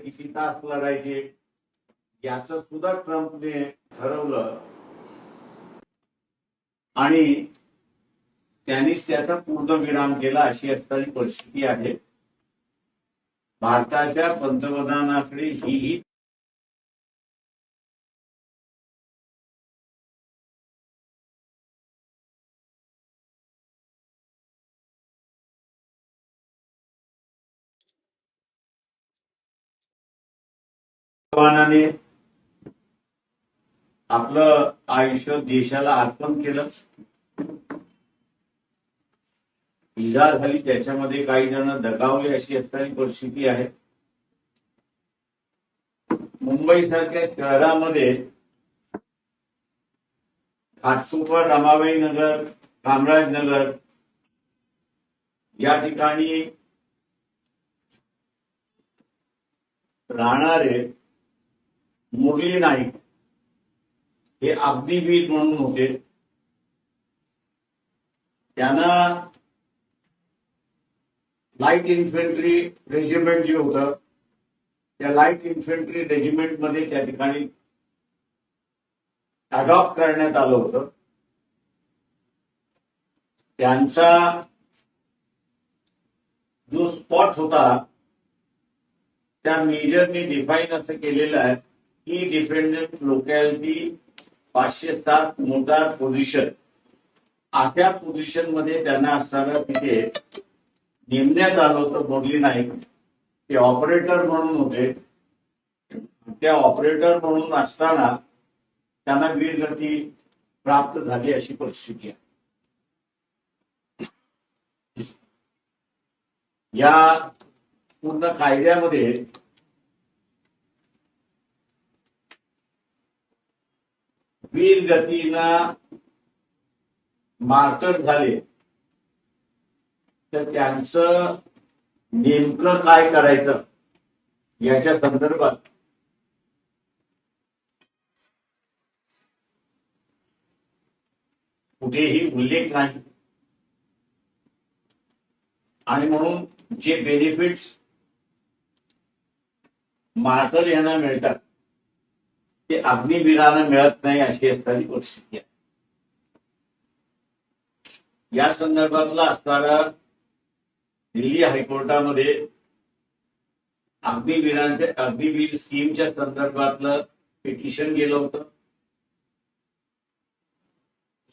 किती तास लढायचे? याच सुद्धा ट्रम्पने ठरवलं. आणि त्यांनीच त्याचा पूर्ण विराम केला अशी असणारी परिस्थिती आहे. भारताच्या पंतप्रधानाकडे ही भगवानाने आपलं आयुष्य देशाला अर्पण केलं. इजा झाली त्याच्यामध्ये काही जण दगावले अशी असणारी परिस्थिती आहे. मुंबई सारख्या शहरामध्ये घाटकोपर रमाबाई नगर कामराज नगर या ठिकाणी राहणारे मुरली नाईक हे अग्निवीर म्हणून होते. त्यांना लाइट इन्फंट्री रेजिमेंट जे होतं त्या लाइट इन्फंट्री रेजिमेंटमध्ये त्या ठिकाणी अडॉप्ट करण्यात आलं होतं. त्यांचा जो स्पॉट होता त्या मेजरने डिफाईन असं केलेलं आहे. ही डिपेंडंट लोकॅलिटी पाचशे सात मोटार पोझिशन अशा पोझिशनमध्ये त्यांना असताना तिथे नेमण्यात आलं होतं बोलली नाही ते ऑपरेटर म्हणून होते. त्या ऑपरेटर म्हणून असताना त्यांना वीरगती प्राप्त झाली अशी परिस्थिती आहे. या पूर्ण कायद्यामध्ये वीर गतीनं मार्टर झाले. तर त्यांचं नेमकं काय करायचं? याच्या संदर्भात. कुठेही उल्लेख नाही. आणि म्हणून जे बेनिफिट्स मार्टर यांना मिळतात की अग्निवीरांना मिळत नाही अशी असणारी परिस्थिती आहे. या संदर्भातला असणारा दिल्ली हायकोर्टामध्ये अग्निवीरांचे अग्निवीर स्कीमच्या संदर्भातलं पिटिशन गेलं होतं.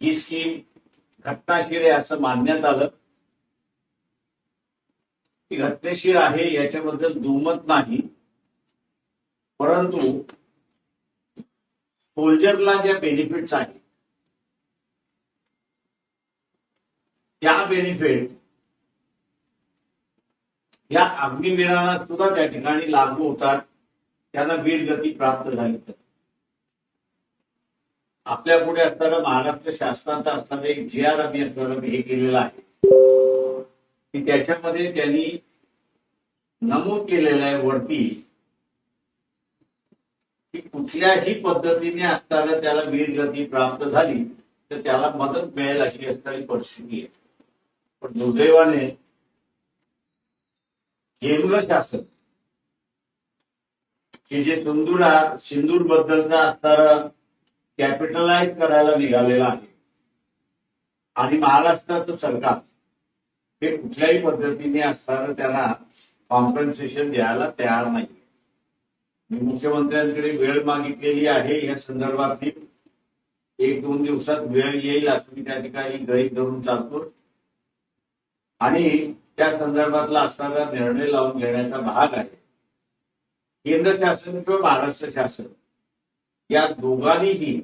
ही स्कीम घटनाशीर आहे असं मानण्यात आलं. ती घटनेशीर आहे याच्याबद्दल दुमत नाही. परंतु सोल्जरला ज्या बेनिफिट्स आहेत त्या बेनिफिट या अग्निवीरांना सुद्धा त्या ठिकाणी लागू होतात. त्यांना वीरगती प्राप्त झाली तर. आपल्या पुढे असताना महाराष्ट्र शासनाचा असताना एक जे आर आम्ही हे केलेलं आहे. की त्याच्यामध्ये त्यांनी नमूद केलेलं आहे वरती की कुठल्याही पद्धतीने असताना त्याला वीरगती प्राप्त झाली तर त्याला मदत मिळेल अशी असणारी परिस्थिती आहे. पण दुर्दैवाने केंद्र शासन की जे सिंधुरा सिंदूर बद्दलचा असणारा कॅपिटलाइज करायला निघालेला आहे आणि महाराष्ट्राचं सरकार हे कुठल्याही पद्धतीने असताना त्याला कॉम्पन्सेशन द्यायला तयार नाही. मी मुख्यमंत्र्यांकडे वेळ मागितलेली आहे. या संदर्भातली एक दोन दिवसात वेळ येईल असं मी त्या ठिकाणी गृहीत धरून चालतो. आणि त्या संदर्भातला असणारा निर्णय लावून घेण्याचा भाग आहे. केंद्र शासन किंवा महाराष्ट्र शासन या दोघांनीही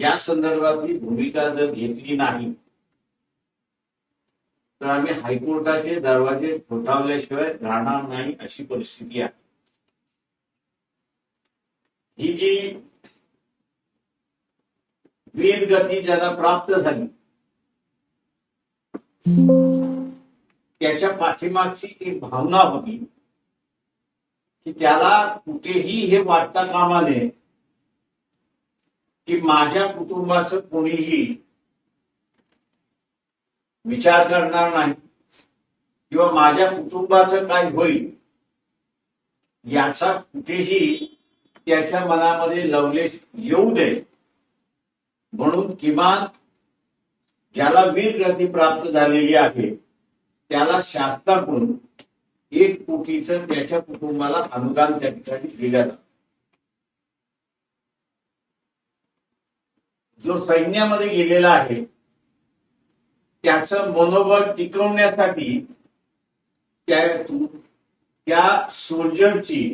या संदर्भातली भूमिका जर घेतली नाही तर आम्ही हायकोर्टाचे दरवाजे ठोठावल्याशिवाय राहणार नाही अशी परिस्थिती आहे. ही जी वीरगती ज्यांना प्राप्त झाली त्याच्या पाठीमागची एक भावना होती की त्याला कुठेही हे वाटता कामा नये की माझ्या कुटुंबाचं कोणीही विचार करणार नाही किंवा माझ्या कुटुंबाचं काय होईल याचा कुठेही त्याच्या मनामध्ये लवलेश येऊ दे. म्हणून किमान ज्याला वीर गती प्राप्त झालेली आहे त्याला शासनाकडून एक कोटीच त्याच्या कुटुंबाला अनुदान त्या ठिकाणी दिलं जात. जो सैन्यामध्ये गेलेला आहे त्याच मनोबल टिकवण्यासाठी त्या सोल्जरची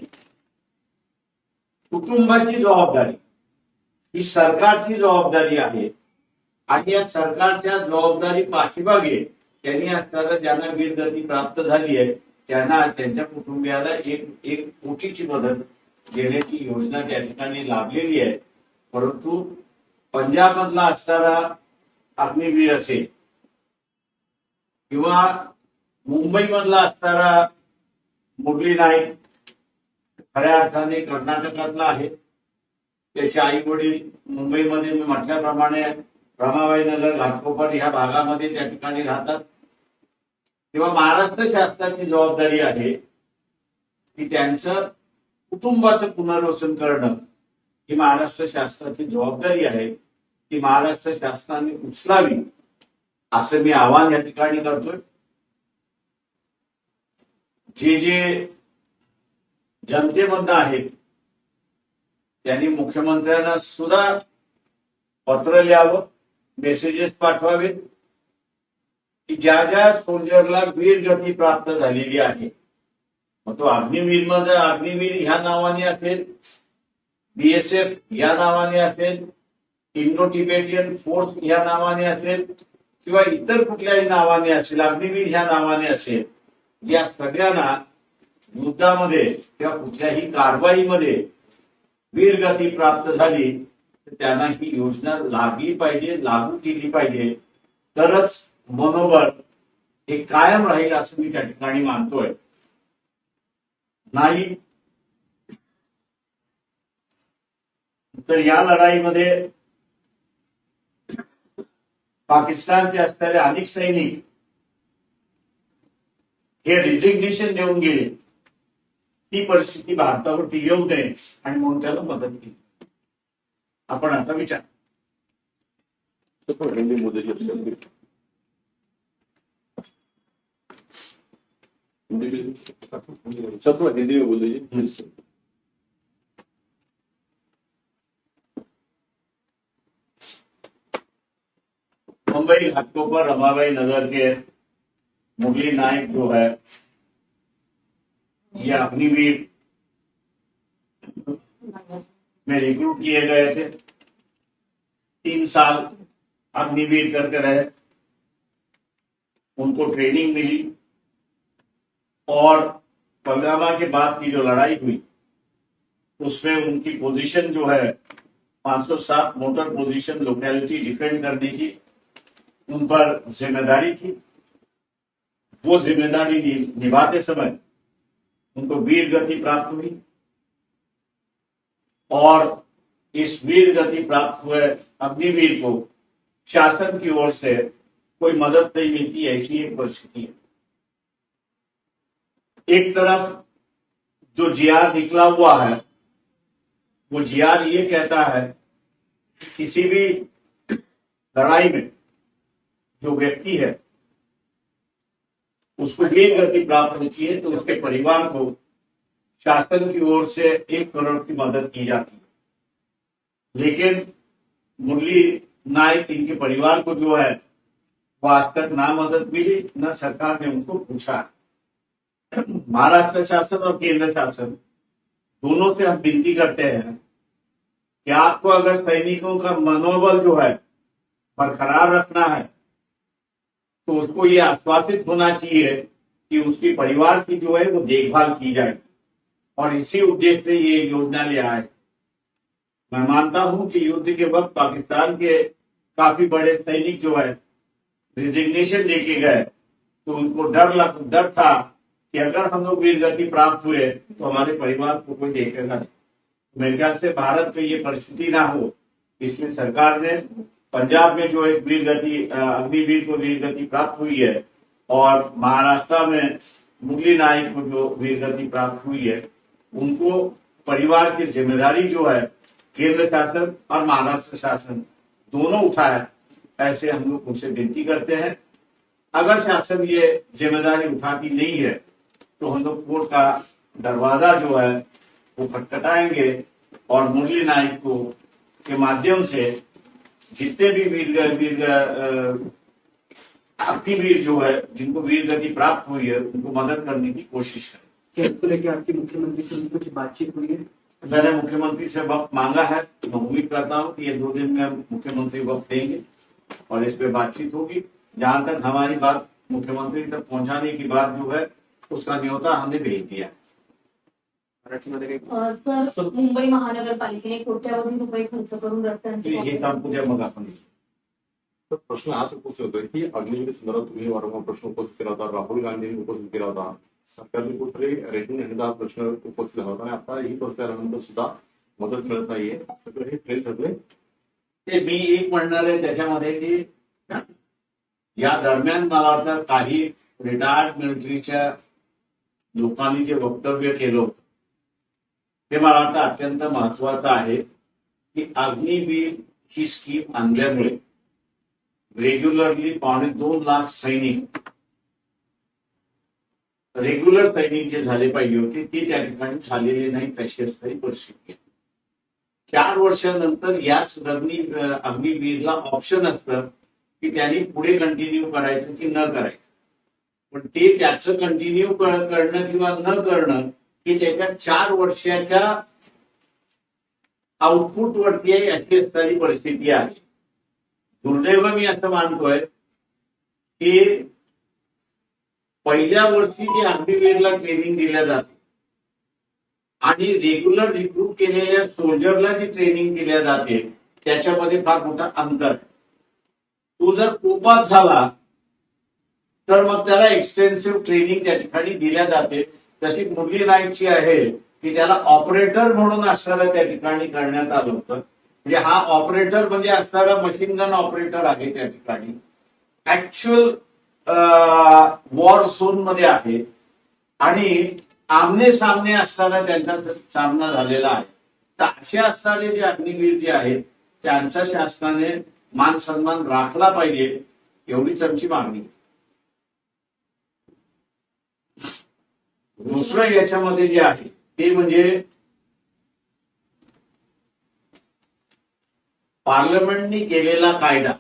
कुटुंबाची जबाबदारी. ही सरकारची जबाबदारी आहे. आणि या सरकारच्या जबाबदारी पाठीमागे त्यांनी असताना ज्यांना वीरगती प्राप्त झाली आहे त्यांना त्यांच्या कुटुंबियाला एक एक कोटीची मदत देण्याची योजना त्या ठिकाणी लाभलेली आहे. परंतु पंजाबमधला असणारा अग्निवीर असेल किंवा मुंबईमधला असणारा मुरली नाईक खऱ्या अर्थाने कर्नाटकातला आहे. त्याचे आई वडील मुंबईमध्ये मी म्हटल्याप्रमाणे रमाबाई नगर घाटकोपर ह्या भागामध्ये त्या ठिकाणी राहतात. तेव्हा महाराष्ट्र शासनाची जबाबदारी आहे की त्यांचं कुटुंबाचं पुनर्वसन करणं ही महाराष्ट्र शासनाची जबाबदारी आहे. ती महाराष्ट्र शासनाने उचलावी असं मी आवाहन या ठिकाणी करतोय. जे जे जनतेमधनं आहेत. त्यांनी मुख्यमंत्र्यांना सुद्धा पत्र लिहावं मेसेजेस पाठवावेत. की ज्या ज्या सोल्जरला वीरगती प्राप्त झालेली आहे मग तो अग्निवीरमध्ये अग्निवीर ह्या नावाने असेल बीएसएफ या नावाने असेल इंडो टिबेटियन फोर्स ह्या नावाने असेल किंवा इतर कुठल्याही नावाने असेल अग्निवीर ह्या नावाने असेल या सगळ्यांना युद्धामध्ये किंवा कुठल्याही कारवाईमध्ये वीरगती प्राप्त झाली तर त्यांना ही योजना लागली पाहिजे लागू केली पाहिजे. तरच मनोबल हे कायम राहील असं मी त्या ठिकाणी मानतोय. नाही तर या लढाईमध्ये पाकिस्तानचे असणारे अनेक सैनिक हे रिझिग्नेशन देऊन गेले. ती परिस्थिती भारतावरती येऊ नये आणि म्हणून त्याला मदत केली आपण आता विचार. हिंदी मुंबई हटकोपर रमाबाई नगर के मुगली नायक जो है ये अग्निवीर में रिक्रूट किए गए थे। तीन साल अग्निवीर करके रहे। उनको ट्रेनिंग मिली। और पलगामा के बाद की जो लड़ाई हुई, उसमें उनकी पोजीशन जो है 507 मोटर पोजीशन लोकेलिटी डिफेंड करने की उन पर ज़िम्मेदारी थी। वो ज़िम्मेदारी निभाते समय उनको वीर गति प्राप्त हुई। और इस वीर गति प्राप्त हुए अग्निवीर को शासन की ओर से कोई मदद नहीं मिलती, ऐसी एक परिस्थिति है। एक तरफ़ जो जीआर निकला हुआ है, वो जीआर ये कहता है कि किसी भी लड़ाई में जो व्यक्ति है उसको वीर गति प्राप्त होती है तो उसके परिवार को शासन की ओर से एक करोड़ की मदद की जाती है लेकिन मुरली नायक इनके परिवार को जो है आज तक ना मदद मिली, न सरकार ने उनको पूछा। महाराष्ट्र शासन और केंद्र शासन दोनों से हम विनती करते हैं कि आपको अगर सैनिकों का मनोबल जो है, बरकरार रखना है तो उसको ये आश्वासित होना चाहिए कि उसके परिवार की जो है वो देखभाल की जाए। और इसी उद्देश्य से ये योजना ले आए। मैं मानता हूँ कि युद्ध के वक्त पाकिस्तान के काफ़ी बड़े सैनिक जो है रिजिग्नेशन लेके गए तो उनको डर लग, डर था कि अगर हम लोग वीर गति प्राप्त हुए तो हमारे परिवार को कोई देखेगा मेरे ख्याल से भारत में ये परिस्थिति ना हो, इसलिए सरकार ने पंजाब में जो एक वीर गति अग्निवीर को वीर गति प्राप्त हुई है और महाराष्ट्र में मुरली नायक को जो वीर गति प्राप्त हुई है, उनको परिवार की ज़िम्मेदारी जो है, केंद्र शासन और महाराष्ट्र शासन दोनों उठाए, ऐसे हम लोग उनसे विनती करते हैं। अगर शासन ये ज़िम्मेदारी उठाती नहीं है तो हम लोग कोर्ट का दरवाज़ा जो है, वो खटखटाएँगे और मुरली नायक को के माध्यम से जितने भी वीर वीर अ, अग्निवीर जो है जिनको वीर गति प्राप्त हुई है उनको मदद करने की कोशिश करें। क्या इसको लेके आपकी मुख्यमंत्री से कुछ बातचीत हुई है? मैंने मुख्यमंत्री से वक्त मांगा है। मैं उम्मीद करता हूँ कि ये दो दिन में मुख्यमंत्री वक्त देंगे और इस पे बातचीत होगी। जहाँ तक हमारी बात मुख्यमंत्री तक पहुँचाने की बात जो है उसका न्योता हमने भेज दिया है। सर मुंबई महानगरपालिकेने कोट्यावधी रुपये खर्च करून रस्त्यांचे हे काम उद्या मग आपण. तर प्रश्न हाच उपस्थित होतोय की अग्निवीर संदर्भात तुम्ही वारंवार प्रश्न उपस्थित केला होता राहुल गांधींनी उपस्थित केला होता. सरकारने कुठेतरी रेटिंग घेण्याचा प्रश्न उपस्थित झाला होता आणि आता ही परिस्थिती आल्यानंतर सुद्धा मदत मिळत नाहीये. सगळं हे फेल ठरलंय ते मी एक म्हणणार आहे त्याच्यामध्ये की या दरम्यान मला वाटतं काही रिटायर्ड मिलिटरीच्या लोकांनी जे वक्तव्य केलं होतं हे मला वाटतं अत्यंत महत्वाचं आहे की अग्निवीर ही स्कीम आणल्यामुळे रेग्युलरली पावणे दोन लाख सैनिक रेग्युलर सैनिक जे झाले पाहिजे होते ते त्या ठिकाणी झालेले नाही तशीच काही परिस्थिती चार वर्षानंतर याच अग्नि अग्निवीरला ऑप्शन असतं की त्यांनी पुढे कंटिन्यू करायचं की न करायचं. पण ते त्याचं कंटिन्यू करणं किंवा न करणं की त्याच्या चार वर्षाच्या आउटपुट वरती आहे अशी असणारी परिस्थिती आहे. दुर्दैव मी असं मानतोय की पहिल्या वर्षी जी अग्निवीरला ट्रेनिंग दिल्या जाते आणि रेग्युलर रिक्रूट केलेल्या सोल्जरला जी ट्रेनिंग दिल्या जाते त्याच्यामध्ये फार मोठा अंतर आहे. तो जर कोपात झाला तर मग त्याला एक्सटेन्सिव्ह ट्रेनिंग त्या ठिकाणी दिल्या जाते. जशी मुरली नाईकची आहे की त्याला ऑपरेटर म्हणून असणारं त्या ठिकाणी करण्यात आलं होतं. म्हणजे हा ऑपरेटर म्हणजे असणारा मशीन गन ऑपरेटर आहे त्या ठिकाणी. ऍक्च्युअल वॉर झोनमध्ये आहे. आणि आमने सामने असताना त्यांचा सामना झालेला आहे. तर असे असणारे जे अग्निवीर जे आहेत त्यांचा शासनाने मान सन्मान राखला पाहिजे एवढीच आमची मागणी. दुसरं याच्यामध्ये जे आहे ते म्हणजे पार्लमेंटनी केलेला कायदा.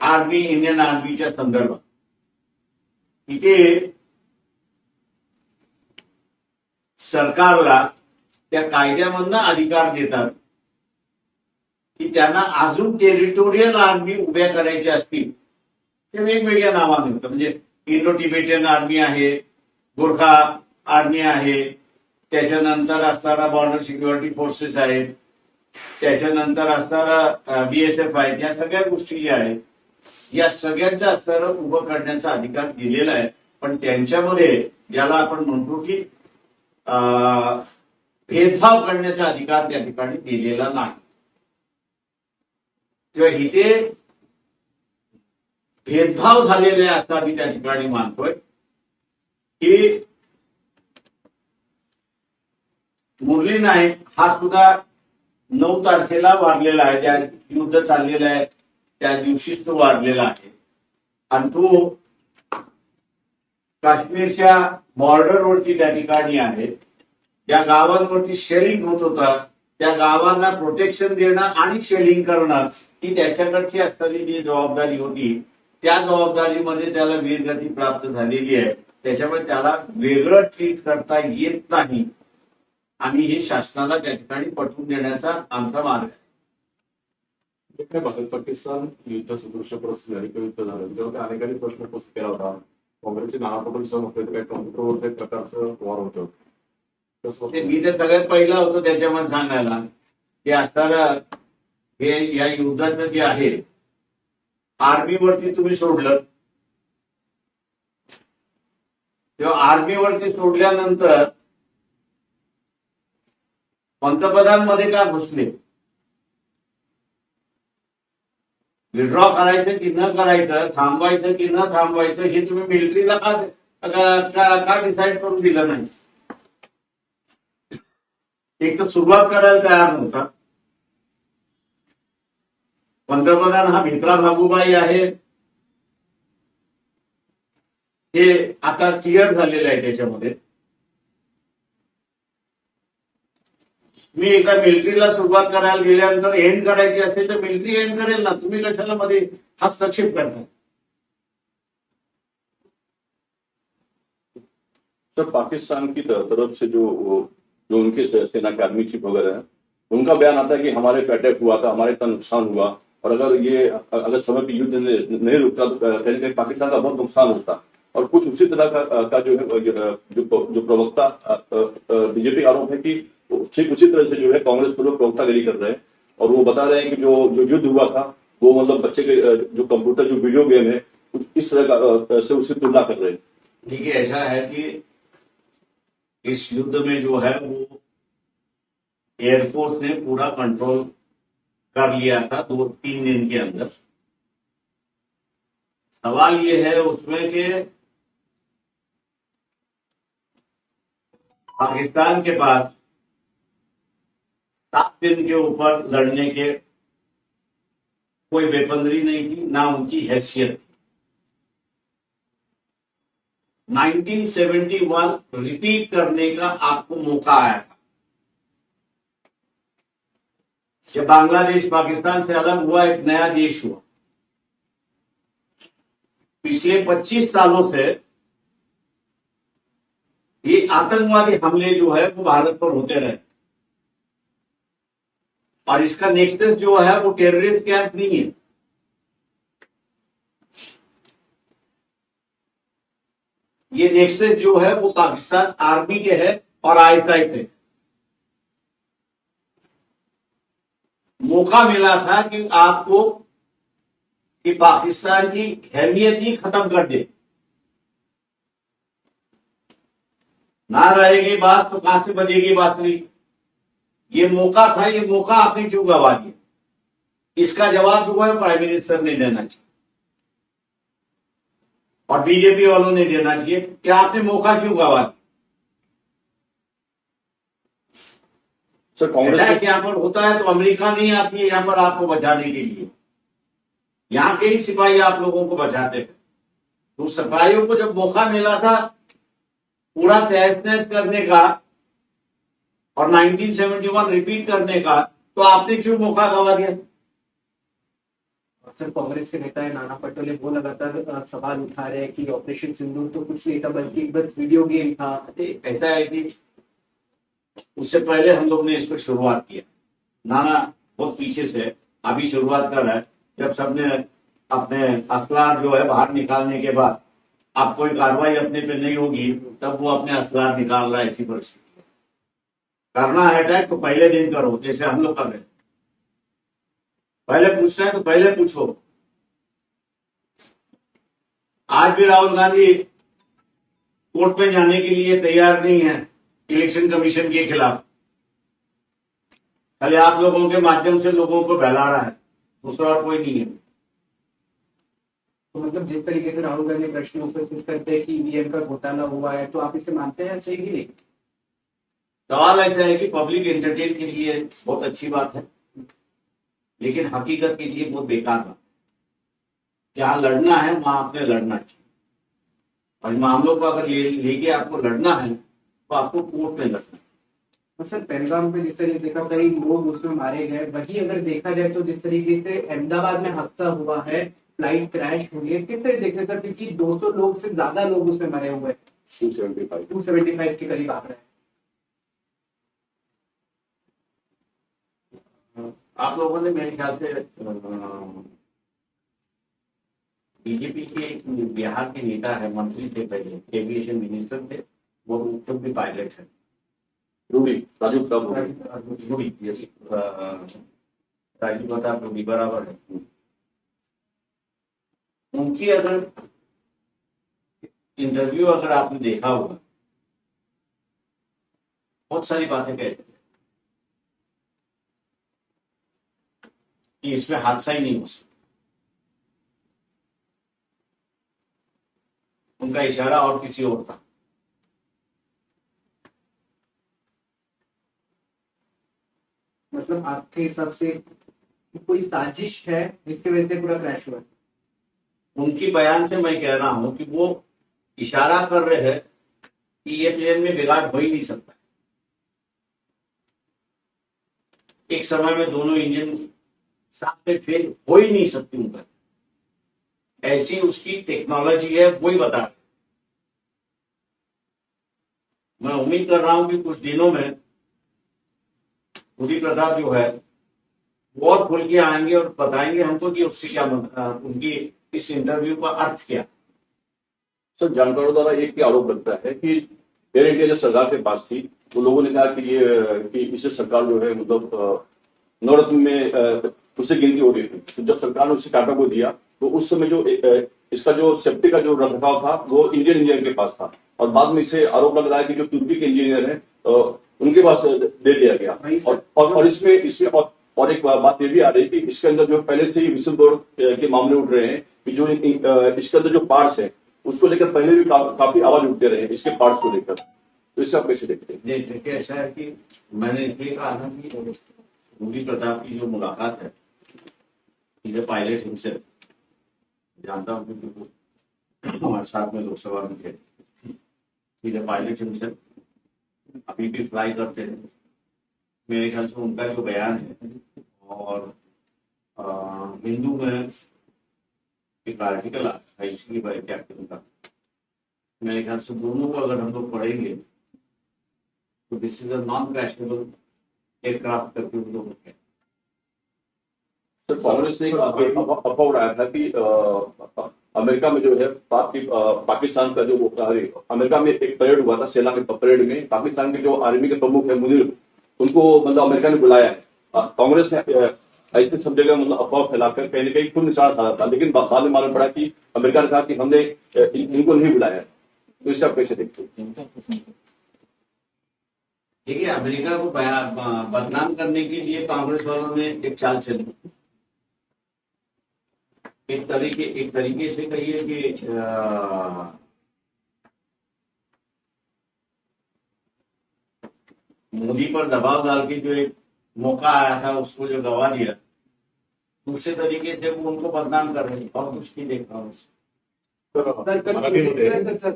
आर्मी इंडियन आर्मीच्या संदर्भात. इथे सरकारला त्या कायद्यामधनं अधिकार देतात. की त्यांना अजून टेरिटोरियल आर्मी उभ्या करायच्या असतील. ते वेगवेगळ्या नावाने होतं. म्हणजे इंडो टिबेटियन आर्मी आहे गोरखा आर्मी आहे त्याच्यानंतर असणारा बॉर्डर सिक्युरिटी फोर्सेस आहेत त्याच्यानंतर असणारा बीएसएफ आहेत या सगळ्या गोष्टी ज्या आहेत या सगळ्यांचा स्तर उभं करण्याचा अधिकार दिलेला आहे. पण त्यांच्यामध्ये ज्याला आपण म्हणतो की भेदभाव करण्याचा अधिकार त्या ठिकाणी दिलेला नाही. किंवा इथे भेदभाव झालेले असता मी त्या ठिकाणी मानतोय की मुरली नाईक हा सुद्धा नऊ तारखेला वारलेला आहे. ज्या युद्ध चाललेलं आहे. त्या दिवशीच तो वारलेला आहे. आणि तो काश्मीरच्या बॉर्डरवरती त्या ठिकाणी आहे. ज्या गावांवरती शेलिंग होत होता त्या गावांना प्रोटेक्शन देणं आणि शेलिंग करणं ही त्याच्याकडची असलेली जी जबाबदारी होती त्या जबाबदारीमध्ये त्याला वीरगती प्राप्त झालेली आहे. त्याच्यामुळे त्याला वेगळं ट्रीट करता येत नाही. आणि हे शासनाला त्या ठिकाणी पटवून देण्याचा आमचा मार्ग आहे. भारत पाकिस्तान युद्ध सदृश्य परिस्थिती झाली किंवा युद्ध झालं तेव्हा त्या अनेकांनी प्रश्न उपस्थित केला होता. काँग्रेसचे नाना पटोले सण होते काही कॉम्प्युटरवरती एक प्रकारचं वॉर होतं ते मी तर सगळ्यात पहिला होतो त्याच्यामध्ये सांगायला. की असताना हे या युद्धाचं जे आहे आर्मीवरती तुम्ही सोडलं. तेव्हा आर्मीवरती सोडल्यानंतर पंतप्रधानमध्ये का घुसले? विड्रॉ करायचं की न करायचं थांबवायचं की न थांबवायचं हे तुम्ही मिलिटरीला का का- का का डिसाईड करून दिलं नाही? एक तर सुरुवात करायला तयार नव्हता. पंतप्रधान हा भित्रा भागुबाई आहे. हे आता क्लिअर झालेलं आहे त्याच्यामध्ये. मी एका मिलिटरीला सुरुवात करायला गेल्यानंतर एंड करायची असेल तर मिलिटरी एंड करेल ना. तुम्ही कशाला मध्ये हस्तक्षेप करता? सर पाकिस्तान की तरफ से जो जो उनके सेना के आर्मी चीफ वगैरह उनका बयान आता है कि हमारे पे अटैक हुआ था हमारे इतना नुकसान हुआ। और अगर ये अगर समय पर युद्ध नहीं रुकता तो कहीं कहीं पाकिस्तान का बहुत नुकसान होता। और कुछ उसी तरह का, का जो है जो जो प्रवक्ता बीजेपी आरोप है कि ठीक उसी तरह से जो है कांग्रेस को लोग प्रवक्तागिरी कर रहे हैं। और वो बता रहे हैं कि जो जो युद्ध हुआ था वो मतलब बच्चे के जो कंप्यूटर जो वीडियो गेम है इस तरह से उससे तुलना कर रहे हैं। देखिए ऐसा है कि इस युद्ध में जो है वो एयरफोर्स ने पूरा कंट्रोल कर लिया था दो, तीन दिन के अंदर। सवाल ये है उसमें कि पाकिस्तान के पास सात दिन के ऊपर लड़ने के कोई वेपनरी नहीं थी, ना उनकी हैसियत थी। 1971 रिपीट करने का आपको मौका आया था जब बांग्लादेश पाकिस्तान से अलग हुआ एक नया देश हुआ। पिछले 25 सालों से ये आतंकवादी हमले जो है, वो भारत पर होते रहे। और इसका नेक्सस जो है, वो टेररिस्ट कैंप नहीं है। ये नेक्सस जो है, वो पाकिस्तान आर्मी के है और आईएसआई से मौका मिला था कि आपको कि पाकिस्तान की अहमियत ही खत्म कर दे। ना रहेगी बात तो कहाँ से बजेगी बातरी ये मौका था, ये मौका आपने क्यों गवा दिया? इसका जवाब जो है प्राइम मिनिस्टर ने देना चाहिए। और बीजेपी वालों ने देना चाहिए कि आपने मौका क्यों गवा दिया? सर कांग्रेस यहाँ पर होता है तो अमेरिका नहीं आती है यहाँ पर आपको बचाने के लिए। यहाँ के ही सिपाही आप लोगों को बचाते थे तो सिपाहियों को जब मौका मिला था पूरा तहस नहस करने का और 1971 रिपीट करने का तो आपने क्यों मौका गवा दिया? सर कांग्रेस के नेता है नाना पटोले वो लगातार सवाल उठा रहे हैं कि ऑपरेशन सिंदूर तो कुछ नहीं था बल्कि बस वीडियो गेम था। ऐसा है कि उससे पहले हम लोग ने इस पर शुरुआत किया नाना बहुत पीछे से अभी शुरुआत कर रहा है। जब सबने अपने असलार जो है बाहर निकालने के बाद अब कोई कार्रवाई अपने पे नहीं होगी, तब वो अपने असलार निकाल रहा है ऐसी परिस्थिति। करना है अटैक तो पहले दिन करो, जैसे हम लोग कर रहे पहले पूछना है तो पहले पूछो। आज भी राहुल गांधी कोर्ट में जाने के लिए तैयार नहीं है। इलेक्शन कमीशन के खिलाफ। खाली आप लोगों के माध्यम से लोगों को बहला रहा है दूसरा और कोई नहीं है। तो मतलब जिस तरीके से राहुल गांधी प्रश्न उपस्थित करते हैं कि ईवीएम का घोटाला हुआ है तो आप इसे मानते हैं सही नहीं? सवाल ऐसा है कि पब्लिक एंटरटेन के लिए बहुत अच्छी बात है लेकिन हकीकत के लिए बहुत बेकार बात है। जहाँ लड़ना है वहाँ आपने लड़ना चाहिए और मामलों को अगर ले लेके आपको लड़ना है तो आपको कोर्ट में लड़ना है। तो सर पहलगाम पे जिस तरीके देखा कई लोग उसमें मारे गए। वही अगर देखा जाए तो जिस तरीके से अहमदाबाद में हादसा हुआ है फ़्लाइट क्रैश हुई है किस तरह देखते सर क्योंकि 200 लोग से ज़्यादा लोग उसमें मरे हुए फाइव टू सेवेंटी फाइव के करीब आ रहे। हैं आप लोगों ने मेरे ख्याल से बीजेपी के बिहार के नेता है मंत्री थे पहले एविएशन मिनिस्टर थे। वो खुद भी पायलट है। रूडी राजू अ, राजीव प्रताप रूडी बराबर है। उनकी अगर इंटरव्यू अगर आपने देखा होगा बहुत सारी बातें कहते थे कि इसमें हादसा ही नहीं हो सकता। उनका इशारा और किसी और था। मतलब आपके हिसाब से कोई साजिश है जिसकी वजह से पूरा क्रैश हुआ? उनकी बयान से मैं कह रहा हूँ कि वो इशारा कर रहे हैं कि ये प्लेन में बिगाड़ हो ही नहीं सकता। एक समय में दोनों इंजन साथ में फेल हो ही नहीं सकती उनका ऐसी उसकी टेक्नोलॉजी है वही बता रहे मैं उम्मीद कर रहा हूँ कि कुछ दिनों में मोदी प्रताप जो है वो और खुल के आएँगे और बताएँगे हमको कि उससे क्या उनकी इस इंटरव्यू का अर्थ क्या। सर जानकारों द्वारा एक ही आरोप लगता है कि एयर इंडिया जब सरकार के पास थी तो लोगों ने कहा कि ये कि इसे सरकार जो है मतलब नवरत्न में उससे गिनती हो गई थी। तो जब सरकार ने उसे टाटा को दिया तो उस समय जो इसका जो सेफ्टी का जो रखरखाव था वो इंडियन इंजीनियर के पास था। और बाद में इसे आरोप लग रहा है कि जो तुर्की के इंजीनियर हैं अ, उनके पास दे दिया गया। और, और, और इसमें इसमें और, और एक बात ये भी आ रही है कि इसके अंदर जो पहले से ही विसल ब्लोअर के मामले उठ रहे हैं कि जो इसके अंदर जो पार्ट्स है उसको लेकर पहले भी का, काफ़ी आवाज़ उठते रहे इसके पार्ट्स को लेकर। तो इससे आप कैसे देखते हैं? देखिए ऐसा है कि मैंने इसलिए कहा ना कि प्रताप की जो मुलाकात है इज़ ए पायलट हिमसेल्फ जानता हूँ क्योंकि हमारे साथ में लोकसभा में थे। इज़ ए पायलट हिमसेल्फ अभी भी फ्लाई करते हैं मेरे ख्याल से उनका जो बयान है और हिंदू में एक आर्टिकल आया था इसकी कैप्टन का मेरे ख्याल से दोनों को अगर हम लोग पढ़ेंगे तो this is a non crashable aircraft करके उन लोगों के सर कांग्रेस ने एक अफवाह उड़ाया था कि अ, अमेरिका में जो है पाक, पाकिस्तान का जो वो अमेरिका में एक परेड हुआ था सेना के परेड में पाकिस्तान के जो आर्मी के प्रमुख है मुनीर उनको मतलब अमेरिका ने बुलाया है। कांग्रेस ने ऐसे सब जगह मतलब अफवाह फैलाकर कहीं ना कहीं खुद निशाना साधा था लेकिन बाद में मालूम पड़ा कि अमेरिका ने कहा कि हमने इन- इनको नहीं बुलाया। तो इससे आप कैसे देखते देखिए अमेरिका को बदनाम करने के लिए कांग्रेस वालों ने एक चाल चली एक तरीके एक तरीके से कहिए कि मोदी पर दबाव डाल के जो एक मौका आया था उसको जो गवा दिया दूसरे तरीके से वो उनको बदनाम कर रहे हैं। और कुछ नहीं देख रहा हूँ। सर कल सर,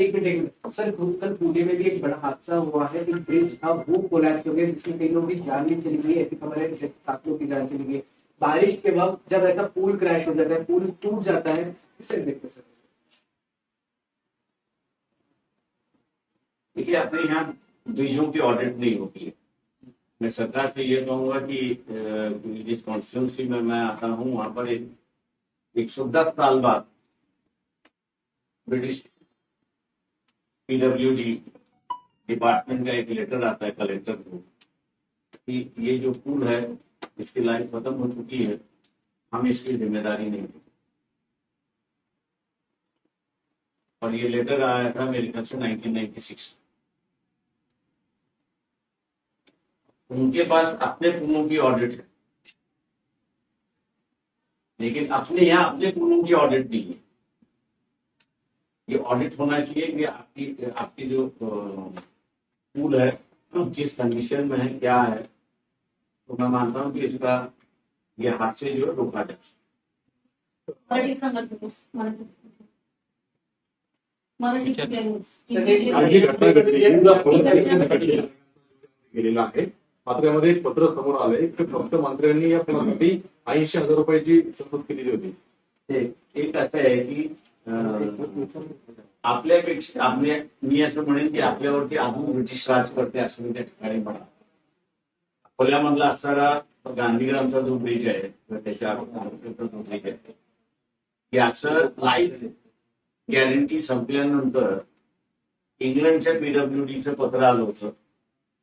एक मिनट कल पुणे में भी एक बड़ा हादसा हुआ है एक ब्रिज था वो कोलैप्स हो गया जिसमें कई लोगों की जान भी चली गई ऐसी खबर है सात लोगों की जान चली गई। बारिश के वक्त जब ऐसा पुल क्रैश हो जाता है, पुल टूट जाता है किससे देखते सर देखिए, अपने यहाँ ब्रिजों की ऑडिट नहीं होती है। मैं सरकार से ये कहूँगा कि जिस कॉन्स्टिट्यूंसी में मैं आता हूँ, वहाँ पर एक एक सौ दस साल बाद ब्रिटिश पीडब्ल्यू डी डिपार्टमेंट का एक लेटर आता है कलेक्टर को कि ये जो पुल है इसकी लाइफ खत्म हो चुकी है, हम इसकी ज़िम्मेदारी नहीं लेंगे। और ये लेटर आया था मेरे ख्याल से 1996 उनके पास अपने पुलों की ऑडिट है। लेकिन अपने यहाँ अपने पुलों की ऑडिट नहीं है। ये ऑडिट होना चाहिए कि आपकी आपकी जो पूल है, किस कंडीशन में है, क्या है तो मैं मानता हूँ कि इसका ये हादसे जो है रोका जा ही गेलेला आहे. मात्र यामध्ये एक पत्र समोर आलंय की फक्त मंत्र्यांनी या पुलासाठी ऐंशी हजार रुपयाची तरतूद केलेली होती. है एक असं आहे की आपल्यापेक्षा आपल्या मी असं म्हणेन की आपल्यावरती अजून ब्रिटिश राज करते असं मी त्या ठिकाणी म्हणा. खोल्यामधला असणारा गांधीग्रामचा जो ब्रिज आहे किंवा त्याच्या जो ब्रिज आहे याचं लाईफ गॅरंटी संपल्यानंतर इंग्लंडच्या पीडब्ल्यूडीचं पत्र आलं होतं.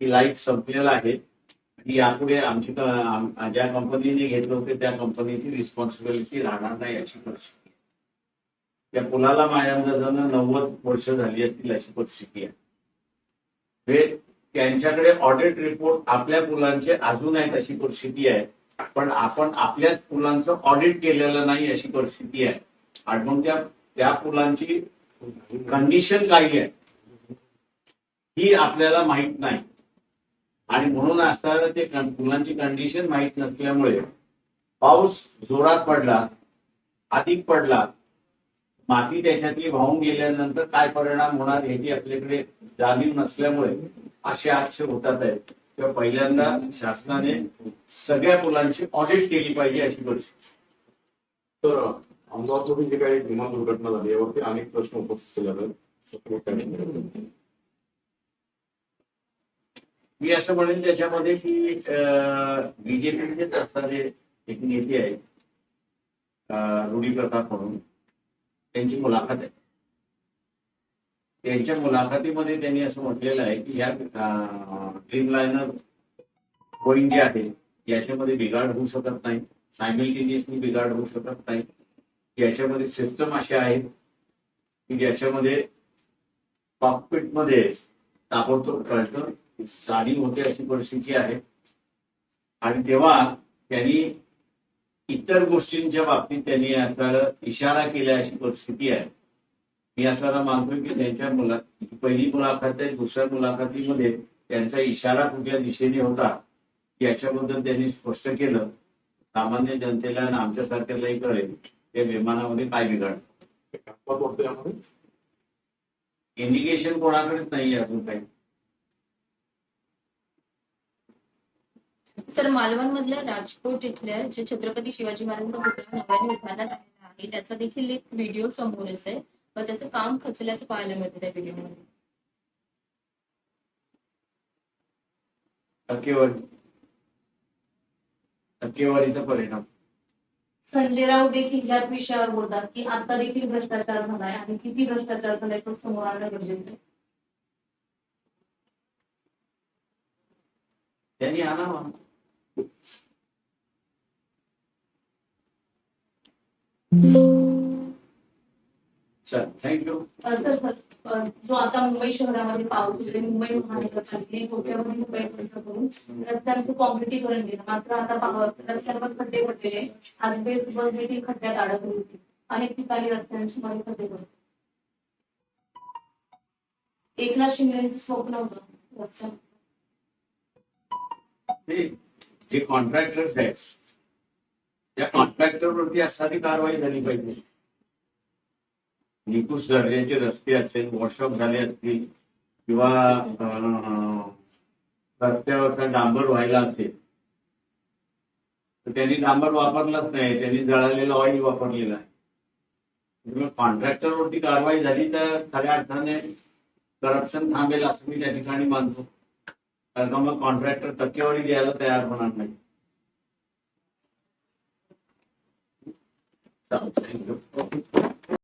की लाईफ संपलेलं आहे. आणि यापुढे आमची ज्या कंपनीने घेतलं होते त्या कंपनीची रिस्पॉन्सिबिलिटी राहणार नाही अशी परिस्थिती त्या पुलाला माझ्या अंदाजानं नव्वद वर्ष झाली असतील अशी परिस्थिती आहे. हे त्यांच्याकडे ऑडिट रिपोर्ट आपल्या पुलांचे अजून आहेत अशी परिस्थिती आहे. पण आपण आपल्याच पुलांचं ऑडिट केलेलं नाही अशी परिस्थिती आहे. आणि मग त्या त्या पुलांची कंडिशन काय आहे? ही आपल्याला माहीत नाही. आणि म्हणून असताना ते पुलांची कंडिशन माहीत नसल्यामुळे पाऊस जोरात पडला अधिक पडला माती त्याच्यातली वाहून गेल्यानंतर काय परिणाम होणार याची आपल्याकडे जाणीव नसल्यामुळे असे आक्षेप होतात आहेत. तेव्हा पहिल्यांदा शासनाने सगळ्या पुलांची ऑडिट केली पाहिजे अशी परिस्थिती. तर अहमदाबादमध्ये जे काही विमान दुर्घटना झाली यावरती अनेक प्रश्न उपस्थित जातात मी असं म्हणेन त्याच्यामध्ये की बीजेपीचेच असणारे एक नेते आहेत रुडी प्रताप म्हणून. त्यांची मुलाखत आहे. त्यांच्या मुलाखतीमध्ये त्यांनी असं म्हटलेलं आहे की या ड्रीम लायनर बोईंग जे आहे. याच्यामध्ये बिघाड होऊ शकत नाही. सायमिल्टेनियसली बिघाड होऊ शकत नाही. याच्यामध्ये सिस्टम अशा आहेत की ज्याच्यामध्ये कॉकपिटमध्ये ताबडतोब कळतं साडी होते अशी परिस्थिती आहे. आणि तेव्हा त्यांनी इतर गोष्टींच्या बाबतीत त्यांनी असल्याला इशारा केला अशी परिस्थिती आहे. मी असल्याला मानतोय की त्यांच्या मुला पहिली मुलाखत आहे दुसऱ्या मुलाखतीमध्ये त्यांचा इशारा कुठल्या दिशेने होता याच्याबद्दल त्यांनी स्पष्ट केलं. सामान्य जनतेला आणि आमच्यासारख्यालाही कळेल. ते विमानामध्ये काय बिघाड इंडिकेशन कोणाकडेच नाही अजून काही. सर मालवण मधल्या राजकोट इथल्या जे छत्रपती शिवाजी महाराजांचा पुतळा नव्याने उभारण्यात आलेला आहे त्याचा देखील एक व्हिडिओ समोर येत आहे व त्याचं काम खचल्याचं पाहायला मिळतं त्या व्हिडिओमध्ये टक्केवारी. टक्केवारीचा परिणाम. संजय राऊत देखील याच विषयावर बोलतात की आता देखील भ्रष्टाचार झालाय आणि किती भ्रष्टाचार झालाय तो समोर आणणं गरजेचं आहे त्यांनी आणावा चल थँक्यू जो आता मुंबई शहरामध्ये पाऊस मुंबई महानगरपालिकेने कोट्यावधी रुपये खर्च करून रस्त्यांचं कॉन्क्रिटीकरण केलं मात्र आता रस्त्यांवर खड्डे पडलेले बस देखील खड्ड्यात अडकली होती. अनेक ठिकाणी रस्त्यांची मध्ये खड्डे पडले. एकनाथ शिंदेचं स्वप्न होतं जे कॉन्ट्रॅक्टर आहेत त्या कॉन्ट्रॅक्टरवरती असणारी कारवाई झाली पाहिजे. निकुश दर्जाचे रस्ते असेल वॉशअप झाले असतील किंवा रस्त्यावरचा डांबर व्हायला असेल तर त्यांनी डांबर वापरलाच नाही. त्यांनी जळालेलं ऑइल वापरलेलं आहे. कॉन्ट्रॅक्टरवरती कारवाई झाली तर खऱ्या अर्थाने करप्शन थांबेल असं मी त्या ठिकाणी मानतो. कारण का मग कॉन्ट्रॅक्टर टक्केवारी द्यायला तयार होणार नाही. थँक्यू